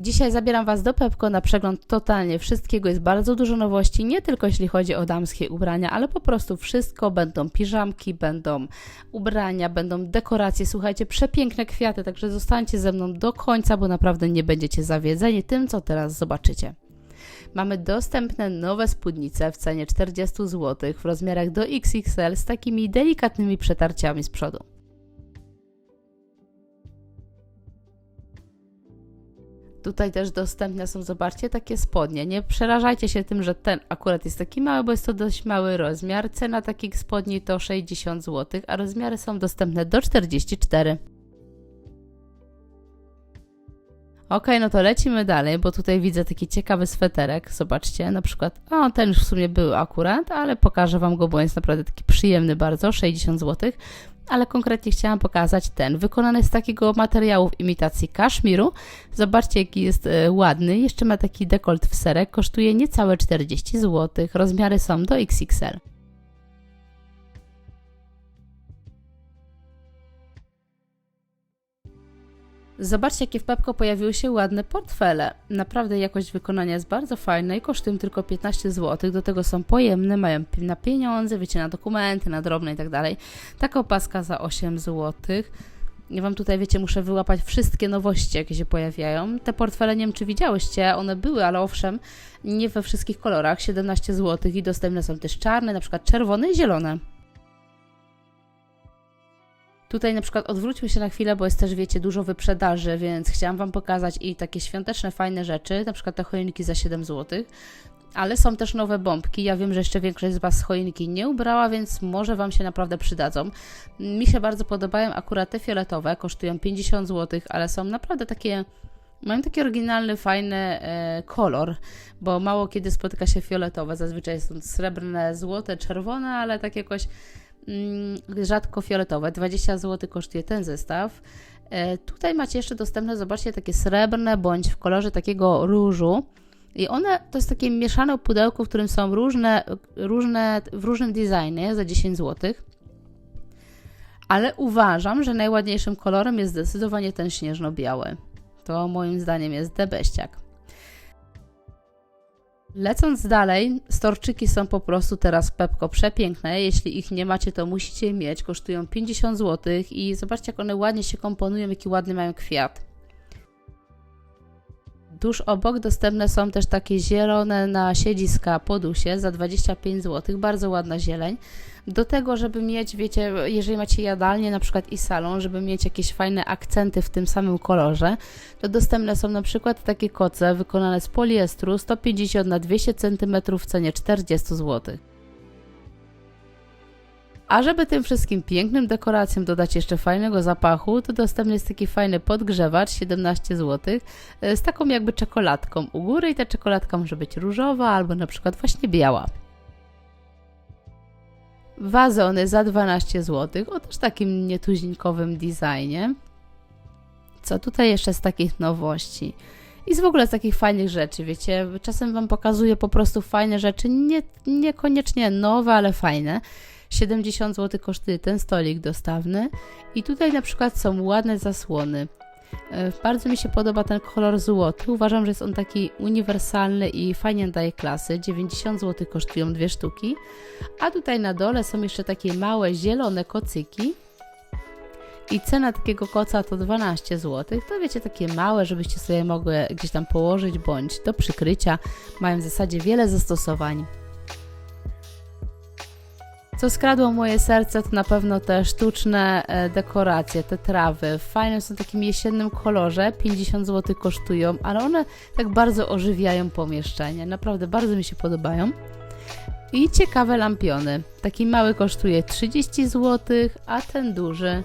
Dzisiaj zabieram Was do Pepko na przegląd totalnie wszystkiego. Jest bardzo dużo nowości, nie tylko jeśli chodzi o damskie ubrania, ale po prostu wszystko. Będą piżamki, będą ubrania, będą dekoracje. Słuchajcie, przepiękne kwiaty, także zostańcie ze mną do końca, bo naprawdę nie będziecie zawiedzeni tym, co teraz zobaczycie. Mamy dostępne nowe spódnice w cenie 40 zł w rozmiarach do XXL z takimi delikatnymi przetarciami z przodu. Tutaj też dostępne są, zobaczcie, takie spodnie. Nie przerażajcie się tym, że ten akurat jest taki mały, bo jest to dość mały rozmiar. Cena takich spodni to 60 zł, a rozmiary są dostępne do 44. Ok, no to lecimy dalej, bo tutaj widzę taki ciekawy sweterek. Zobaczcie, na przykład, o ten już w sumie był akurat, ale pokażę Wam go, bo jest naprawdę taki przyjemny bardzo, 60 zł. Ale konkretnie chciałam pokazać ten, wykonany z takiego materiału w imitacji kaszmiru. Zobaczcie, jaki jest e, ładny. Jeszcze ma taki dekolt w serek, kosztuje niecałe 40 zł. Rozmiary są do XXL. Zobaczcie, jakie w Pepko pojawiły się ładne portfele. Naprawdę jakość wykonania jest bardzo fajna i kosztują tylko 15 zł. Do tego są pojemne, mają na pieniądze, wiecie, na dokumenty, na drobne i tak dalej. Taka opaska za 8 zł. Ja Wam tutaj, wiecie, muszę wyłapać wszystkie nowości, jakie się pojawiają. Te portfele, nie wiem, czy widziałyście, one były, ale owszem, nie we wszystkich kolorach, 17 zł i dostępne są też czarne, na przykład czerwone i zielone. Tutaj na przykład odwróćmy się na chwilę, bo jest też, wiecie, dużo wyprzedaży, więc chciałam Wam pokazać i takie świąteczne, fajne rzeczy, na przykład te choinki za 7 zł. Ale są też nowe bombki. Ja wiem, że jeszcze większość z Was choinki nie ubrała, więc może Wam się naprawdę przydadzą. Mi się bardzo podobają akurat te fioletowe, kosztują 50 zł, ale są naprawdę takie. Mają taki oryginalny, fajny e, kolor, bo mało kiedy spotyka się fioletowe. Zazwyczaj są srebrne, złote, czerwone, ale tak jakoś rzadko fioletowe. 20 zł kosztuje ten zestaw. E, tutaj macie jeszcze dostępne, zobaczcie, takie srebrne bądź w kolorze takiego różu. I one to jest takie mieszane pudełko, w którym są różne, różne w różnym designie za 10 zł. Ale uważam, że najładniejszym kolorem jest zdecydowanie ten śnieżno-biały. To moim zdaniem jest debeściak. Lecąc dalej, storczyki są po prostu teraz Pepko przepiękne. Jeśli ich nie macie, to musicie je mieć. Kosztują 50 zł i zobaczcie, jak one ładnie się komponują, jaki ładny mają kwiat. Tuż obok dostępne są też takie zielone na siedziska podusie za 25 zł. Bardzo ładna zieleń. Do tego, żeby mieć, wiecie, jeżeli macie jadalnię na przykład i salon, żeby mieć jakieś fajne akcenty w tym samym kolorze, to dostępne są na przykład takie koce wykonane z poliestru 150 na 200 cm w cenie 40 zł. A żeby tym wszystkim pięknym dekoracjom dodać jeszcze fajnego zapachu, to dostępny jest taki fajny podgrzewacz 17 zł z taką jakby czekoladką u góry i ta czekoladka może być różowa albo na przykład właśnie biała. Wazony za 12 zł o też takim nietuzinkowym designie. Co tutaj jeszcze z takich nowości? I z w ogóle z takich fajnych rzeczy, wiecie, czasem Wam pokazuję po prostu fajne rzeczy, nie, niekoniecznie nowe, ale fajne. 70 zł kosztuje ten stolik dostawny i tutaj na przykład są ładne zasłony. E, Bardzo mi się podoba ten kolor złoty. Uważam, że jest on taki uniwersalny i fajnie daje klasy. 90 zł kosztują dwie sztuki. A tutaj na dole są jeszcze takie małe zielone kocyki. I cena takiego koca to 12 zł. To wiecie, takie małe, żebyście sobie mogły gdzieś tam położyć bądź do przykrycia. Mają w zasadzie wiele zastosowań. Co skradło moje serce, to na pewno te sztuczne e, dekoracje, te trawy. Fajne są w takim jesiennym kolorze, 50 zł kosztują, ale one tak bardzo ożywiają pomieszczenie. Naprawdę bardzo mi się podobają. I ciekawe lampiony. Taki mały kosztuje 30 zł, a ten duży,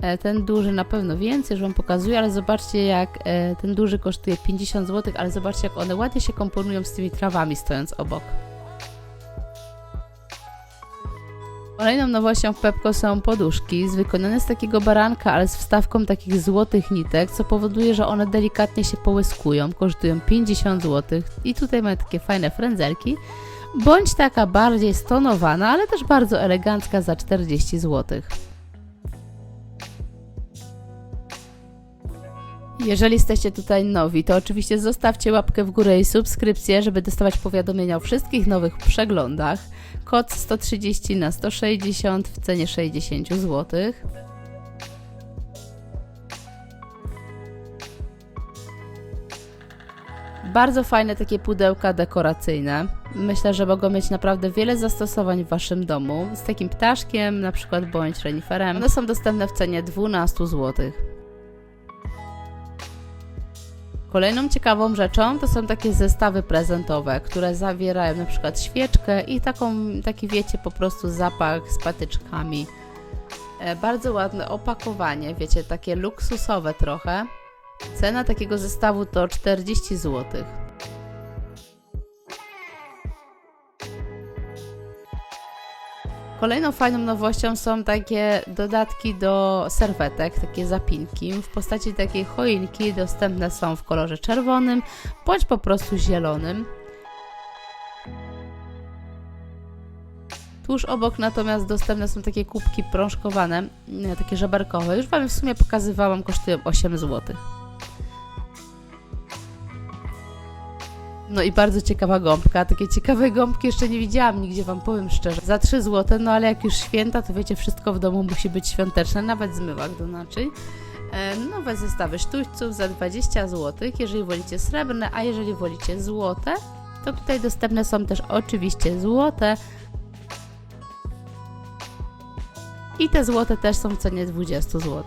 e, ten duży na pewno więcej, już Wam pokazuję, ale zobaczcie jak e, ten duży kosztuje 50 zł, ale zobaczcie jak one ładnie się komponują z tymi trawami stojąc obok. Kolejną nowością w Pepko są poduszki, wykonane z takiego baranka, ale z wstawką takich złotych nitek, co powoduje, że one delikatnie się połyskują, kosztują 50 zł i tutaj mamy takie fajne frędzelki, bądź taka bardziej stonowana, ale też bardzo elegancka za 40 zł. Jeżeli jesteście tutaj nowi, to oczywiście zostawcie łapkę w górę i subskrypcję, żeby dostawać powiadomienia o wszystkich nowych przeglądach. Kod 130 na 160 w cenie 60 zł. Bardzo fajne takie pudełka dekoracyjne. Myślę, że mogą mieć naprawdę wiele zastosowań w Waszym domu. Z takim ptaszkiem, na przykład bądź reniferem. One są dostępne w cenie 12 zł. Kolejną ciekawą rzeczą to są takie zestawy prezentowe, które zawierają na przykład świeczkę i taką, taki wiecie, po prostu zapach z patyczkami. E, bardzo ładne opakowanie, wiecie, takie luksusowe trochę. Cena takiego zestawu to 40 zł. Kolejną fajną nowością są takie dodatki do serwetek, takie zapinki w postaci takiej choinki. Dostępne są w kolorze czerwonym bądź po prostu zielonym. Tuż obok natomiast dostępne są takie kubki prążkowane, nie, takie żeberkowe. Już Wam w sumie pokazywałam, kosztują 8 zł. No i bardzo ciekawa gąbka. Takie ciekawe gąbki jeszcze nie widziałam nigdzie, Wam powiem szczerze. Za 3 zł, no ale jak już święta, to wiecie, wszystko w domu musi być świąteczne, nawet zmywak do naczyń. E, nowe zestawy sztućców za 20 zł, jeżeli wolicie srebrne, a jeżeli wolicie złote, to tutaj dostępne są też oczywiście złote. I te złote też są w cenie 20 zł.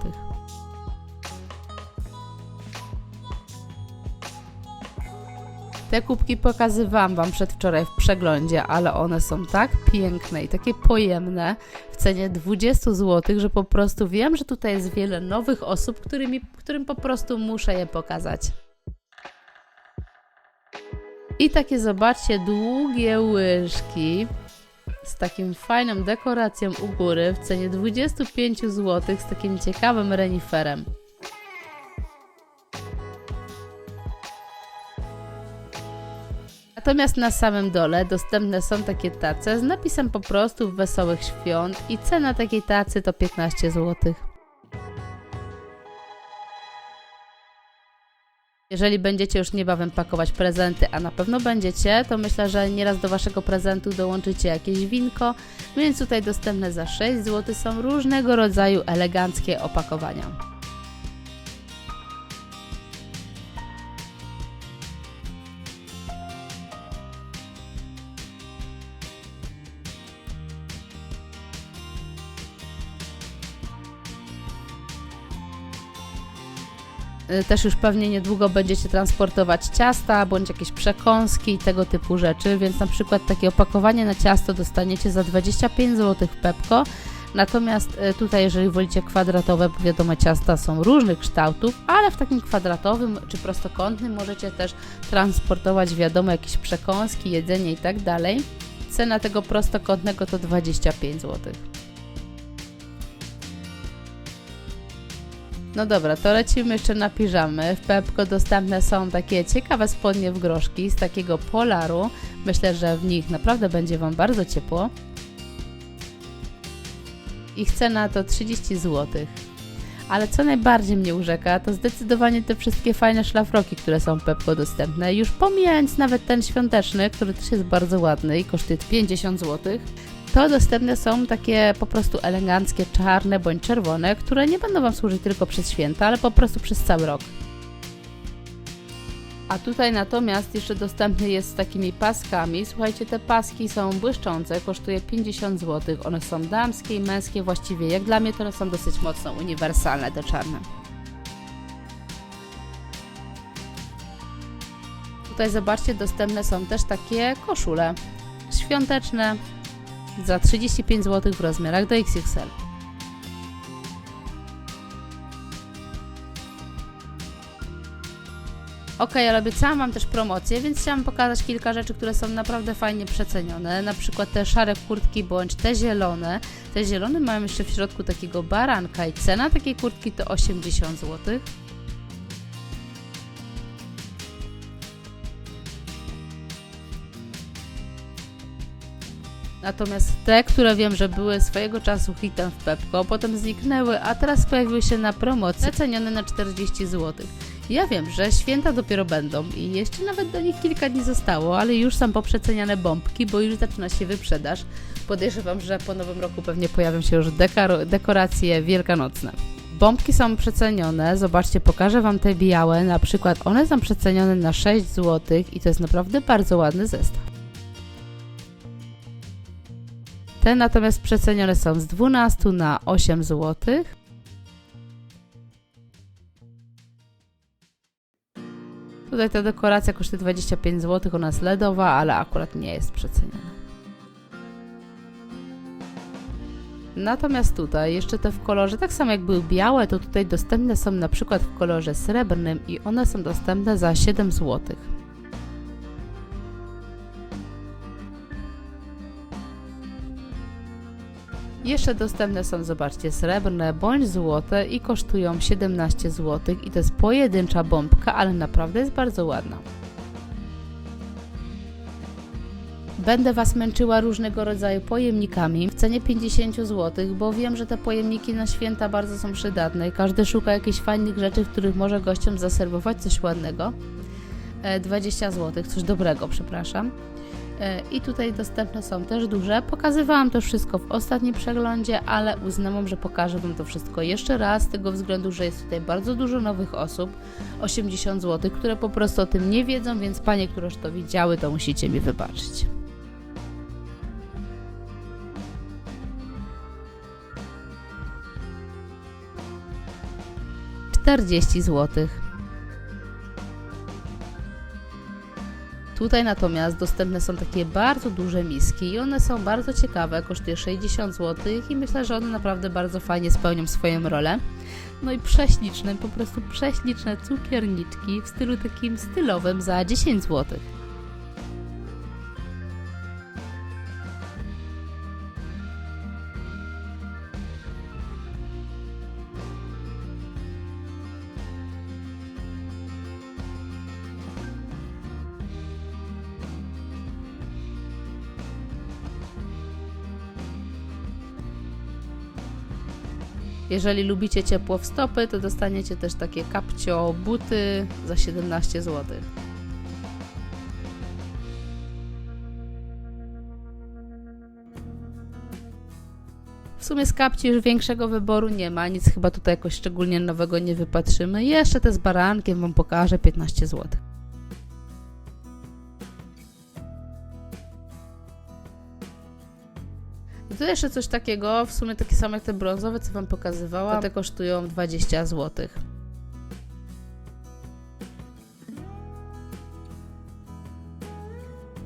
Te kubki pokazywałam Wam przedwczoraj w przeglądzie, ale one są tak piękne i takie pojemne w cenie 20 zł, że po prostu wiem, że tutaj jest wiele nowych osób, którymi, którym po prostu muszę je pokazać. I takie, zobaczcie, długie łyżki z takim fajną dekoracją u góry w cenie 25 zł z takim ciekawym reniferem. Natomiast na samym dole dostępne są takie tace z napisem po prostu Wesołych Świąt i cena takiej tacy to 15 zł. Jeżeli będziecie już niebawem pakować prezenty, a na pewno będziecie, to myślę, że nieraz do Waszego prezentu dołączycie jakieś winko, więc tutaj dostępne za 6 zł są różnego rodzaju eleganckie opakowania. Też już pewnie niedługo będziecie transportować ciasta bądź jakieś przekąski i tego typu rzeczy, więc na przykład takie opakowanie na ciasto dostaniecie za 25 zł Pepko. Natomiast y, tutaj, jeżeli wolicie kwadratowe, bo wiadomo, ciasta są różnych kształtów, ale w takim kwadratowym czy prostokątnym możecie też transportować, wiadomo, jakieś przekąski, jedzenie i tak dalej. Cena tego prostokątnego to 25 zł. No dobra, to lecimy jeszcze na piżamy. W Pepko dostępne są takie ciekawe spodnie w groszki z takiego polaru. Myślę, że w nich naprawdę będzie Wam bardzo ciepło. Ich cena to 30 zł. Ale co najbardziej mnie urzeka, to zdecydowanie te wszystkie fajne szlafroki, które są w Pepko dostępne. Już pomijając nawet ten świąteczny, który też jest bardzo ładny i kosztuje 50 zł to dostępne są takie po prostu eleganckie, czarne bądź czerwone, które nie będą Wam służyć tylko przez święta, ale po prostu przez cały rok. A tutaj natomiast jeszcze dostępny jest z takimi paskami. Słuchajcie, te paski są błyszczące, kosztuje 50 zł. One są damskie i męskie właściwie. Jak dla mnie to są dosyć mocno uniwersalne, te czarne. Tutaj zobaczcie, dostępne są też takie koszule świąteczne, za 35 zł w rozmiarach do XXL. Ok, ale obiecałam Wam też promocję, więc chciałam pokazać kilka rzeczy, które są naprawdę fajnie przecenione. Na przykład te szare kurtki bądź te zielone. Te zielone mają jeszcze w środku takiego baranka i cena takiej kurtki to 80 zł. Natomiast te, które wiem, że były swojego czasu hitem w Pepko, potem zniknęły, a teraz pojawiły się na promocji, cenione na 40 zł. Ja wiem, że święta dopiero będą i jeszcze nawet do nich kilka dni zostało, ale już są poprzeceniane bombki, bo już zaczyna się wyprzedaż. Podejrzewam, że po nowym roku pewnie pojawią się już dekoracje wielkanocne. Bombki są przecenione, zobaczcie, pokażę Wam te białe, na przykład one są przecenione na 6 zł i to jest naprawdę bardzo ładny zestaw. Te natomiast przecenione są z 12 na 8 zł. Tutaj ta dekoracja kosztuje 25 zł, ona jest LEDowa, ale akurat nie jest przeceniona. Natomiast tutaj jeszcze te w kolorze, tak samo jak były białe, to tutaj dostępne są na przykład w kolorze srebrnym i one są dostępne za 7 zł. Jeszcze dostępne są, zobaczcie, srebrne bądź złote i kosztują 17 zł i to jest pojedyncza bombka, ale naprawdę jest bardzo ładna. Będę Was męczyła różnego rodzaju pojemnikami w cenie 50 zł, bo wiem, że te pojemniki na święta bardzo są przydatne i każdy szuka jakichś fajnych rzeczy, w których może gościom zaserwować coś ładnego. E, 20 zł, coś dobrego, przepraszam. E, I tutaj dostępne są też duże. Pokazywałam to wszystko w ostatnim przeglądzie, ale uznałam, że pokażę Wam to wszystko jeszcze raz, z tego względu, że jest tutaj bardzo dużo nowych osób, 80 zł, które po prostu o tym nie wiedzą, więc Panie, które już to widziały, to musicie mi wybaczyć. Czterdzieści złotych. Tutaj natomiast dostępne są takie bardzo duże miski i one są bardzo ciekawe, kosztuje 60 zł i myślę, że one naprawdę bardzo fajnie spełnią swoją rolę. No i prześliczne, po prostu prześliczne cukierniczki w stylu takim stylowym za 10 zł. Jeżeli lubicie ciepło w stopy, to dostaniecie też takie kapcio buty za 17 zł. W sumie z kapci już większego wyboru nie ma, nic chyba tutaj jakoś szczególnie nowego nie wypatrzymy. Jeszcze te z barankiem Wam pokażę 15 zł. Tu jeszcze coś takiego, w sumie takie same jak te brązowe, co Wam pokazywałam. Te kosztują 20 zł.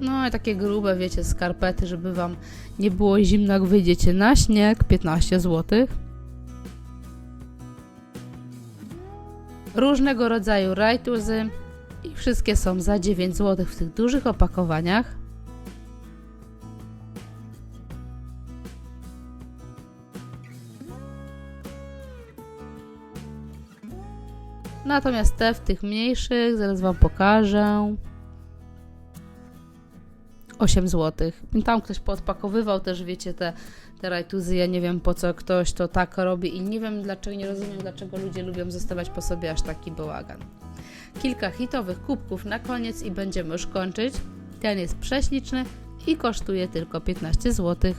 No i takie grube, wiecie, skarpety, żeby Wam nie było zimno, jak wyjdziecie na śnieg, 15 zł. Różnego rodzaju rajtuzy i wszystkie są za 9 zł w tych dużych opakowaniach. Natomiast te w tych mniejszych, zaraz Wam pokażę. 8 zł. Tam ktoś podpakowywał też, wiecie, te, te rajtuzy. Ja nie wiem po co ktoś to tak robi i nie wiem dlaczego, nie rozumiem dlaczego ludzie lubią zostawiać po sobie aż taki bałagan. Kilka hitowych kubków na koniec i będziemy już kończyć. Ten jest prześliczny i kosztuje tylko 15 zł.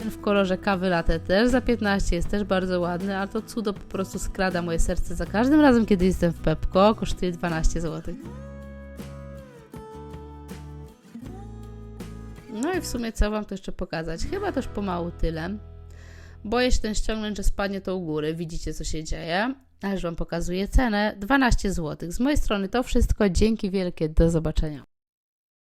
Ten w kolorze kawy latte też za 15 jest też bardzo ładny, a to cudo po prostu skrada moje serce za każdym razem, kiedy jestem w Pepko. Kosztuje 12 zł. No i w sumie co Wam to jeszcze pokazać? Chyba też pomału tyle. Boję się ten ściągnąć, że spadnie to u góry. Widzicie, co się dzieje. Ale już Wam pokazuję cenę. 12 zł. Z mojej strony to wszystko. Dzięki wielkie. Do zobaczenia.